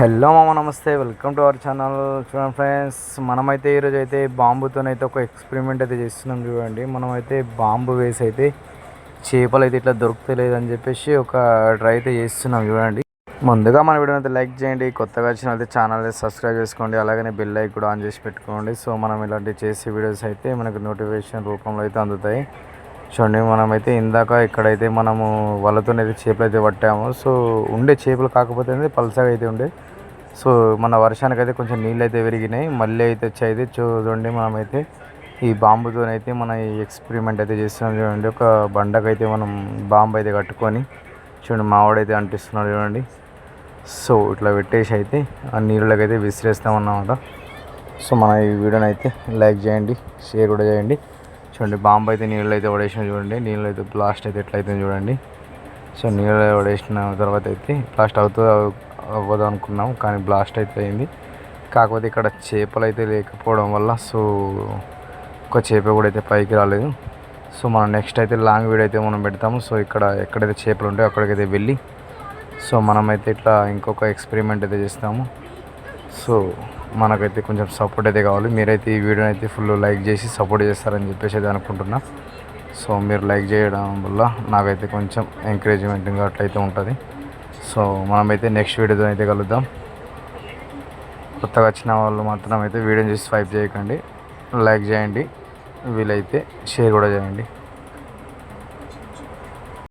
Hello మామ నమస్తే. Welcome to our channel. చూడండి ఫ్రెండ్స్ మనమైతే ఈరోజు అయితే బాంబుతోనైతే ఒక ఎక్స్పెరిమెంట్ అయితే చేస్తున్నాం చూడండి. మనమైతే బాంబు వేసి అయితే చేపలు అయితే ఇట్లా దొరుకుతలేదు అని చెప్పేసి ఒక ట్రై అయితే చేస్తున్నాం చూడండి. ముందుగా మన వీడియో అయితే లైక్ చేయండి. కొత్తగా వచ్చిన అయితే ఛానల్ సబ్స్క్రైబ్ చేసుకోండి. అలాగనే బెల్ ఐక్ కూడా ఆన్ చేసి పెట్టుకోండి. సో మనం ఇలాంటి చేసే వీడియోస్ అయితే మనకు నోటిఫికేషన్ రూపంలో అయితే అందుతాయి. చూడండి మనమైతే ఇందాక ఇక్కడైతే మనము వలతోనైతే చేపలు అయితే పట్టాము. సో ఉండే చేపలు కాకపోతే అనేది పలసగా అయితే ఉండే. సో మన వర్షానికి అయితే కొంచెం నీళ్ళు అయితే పెరిగినాయి మళ్ళీ అయితే వచ్చి అయితే చూడండి మనమైతే ఈ బాంబుతోనైతే మన ఈ ఎక్స్పెరిమెంట్ అయితే చేస్తున్నాం చూడండి. ఒక బండకైతే మనం బాంబు అయితే కట్టుకొని చూడండి మావాడైతే అంటిస్తున్నాడు చూడండి. సో ఇట్లా పెట్టేసి అయితే ఆ నీళ్ళకి అయితే విసిరేస్తామన్నమాట. సో మన ఈ వీడియోని అయితే లైక్ చేయండి షేర్ కూడా చేయండి. చూడండి బాంబు అయితే నీళ్ళు అయితే పడేసిన చూడండి నీళ్ళు అయితే బ్లాస్ట్ అయితే ఎట్లయితే చూడండి. సో నీళ్ళు పడేసిన తర్వాత అయితే బ్లాస్ట్ అవుతుందో అవ్వదు అనుకున్నాం కానీ బ్లాస్ట్ అయితే అయింది. కాకపోతే ఇక్కడ చేపలు అయితే లేకపోవడం వల్ల సో ఒక చేప కూడా అయితే పైకి రాలేదు. సో మనం నెక్స్ట్ అయితే లాంగ్ వీడియో అయితే మనం పెడతాము. సో ఇక్కడ ఎక్కడైతే చేపలు ఉంటాయో అక్కడికైతే వెళ్ళి సో మనమైతే ఇట్లా ఇంకొక ఎక్స్పెరిమెంట్ అయితే చేస్తాము. సో మనకైతే కొంచెం సపోర్ట్ అయితే కావాలి. మీరైతే ఈ వీడియోని అయితే ఫుల్ లైక్ చేసి సపోర్ట్ చేస్తారని చెప్పేసి అయితే అనుకుంటున్నా. సో మీరు లైక్ చేయడం వల్ల నాకైతే కొంచెం ఎంకరేజ్మెంట్గా అట్లయితే ఉంటుంది. సో మనమైతే నెక్స్ట్ వీడియోతో అయితే కలుద్దాం. కొత్తగా వచ్చిన వాళ్ళు మాత్రం అయితే వీడియోని చూసి స్వైప్ చేయకండి. లైక్ చేయండి. వీలైతే షేర్ కూడా చేయండి.